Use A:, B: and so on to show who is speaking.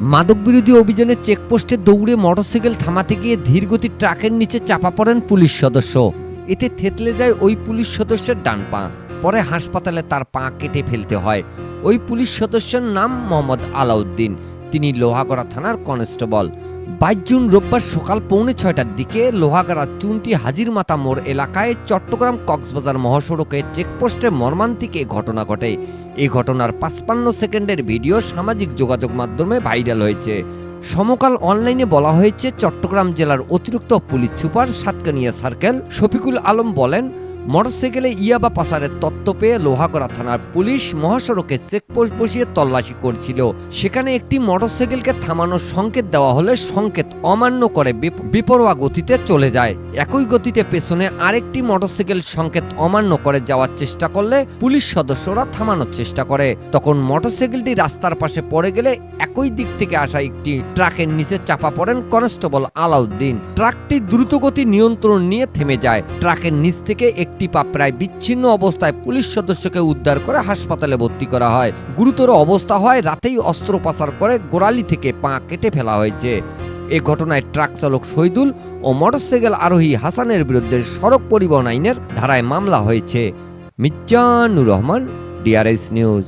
A: মাদক বিরোধী অভিযানে চেকপোস্টে দৌড়ে মোটরসাইকেল থামাতে গিয়ে ধীরগতির ট্রাকের নিচে চাপা পড়েন পুলিশ সদস্য। এতে থেতলে যায় ওই পুলিশ সদস্যের ডান পা। পরে হাসপাতালে তার পা কেটে ফেলতে হয়। ওই পুলিশ সদস্যের নাম মোহাম্মদ আলাউদ্দিন। তিনি লোহাগড়া থানার কনস্টেবল। বাইশ জুন রোববার সকাল পৌনে ছয়টার দিকে লোহাগাড়া চুনটি হাজির মাতা মোড় এলাকায় চট্টগ্রাম কক্সবাজার মহাসড়কে চেকপোস্টে মর্মান্তিক এ ঘটনা ঘটে। এই ঘটনার পাঁচপান্ন সেকেন্ডের ভিডিও সামাজিক যোগাযোগ মাধ্যমে ভাইরাল হয়েছে। সমকাল অনলাইনে বলা হয়েছে, চট্টগ্রাম জেলার অতিরিক্ত police super Satkania circle Shafiqul Alam বলেন মোটরসাইকেলে ইয়াবা পাচারের তত্ত্ব পেয়ে লোহাগড়া থানার পুলিশ মহাসড়কে চেকপোস্ট বসিয়ে তল্লাশি করছিল। সেখানে একটি মোটরসাইকেলকে থামানোর সংকেত দেওয়া হলে সংকেত অমান্য করে বিপ- বেপরোয়া গতিতে চলে যায়। একই গতিতে পেছনে আরেকটি মোটরসাইকেল সংকেত অমান্য করে যাওয়ার চেষ্টা করলে পুলিশ সদস্যরা থামানোর চেষ্টা করে। তখন মোটরসাইকেলটি রাস্তার পাশে পড়ে গেলে একই দিক থেকে আসা একটি ট্রাকের নিচে চাপা পড়েন কনস্টেবল আলাউদ্দিন। ট্রাকটি দ্রুতগতি নিয়ন্ত্রণ নিয়ে থেমে যায়। ট্রাকের নিচ থেকে একটি পা প্রায় বিচ্ছিন্ন অবস্থায় পুলিশ সদস্যকে উদ্ধার করে হাসপাতালে ভর্তি করা হয়। গুরুতর অবস্থা হয়, রাতেই অস্ত্রোপচার করে গোড়ালি থেকে পা কেটে ফেলা হয়েছে। এ ঘটনায় ট্রাক চালক শহীদুল ও মোটরসাইকেল আরোহী হাসানের বিরুদ্ধে সড়ক পরিবহন আইনের ধারায় মামলা হয়েছে। Mirzanur Rahman, DRS news.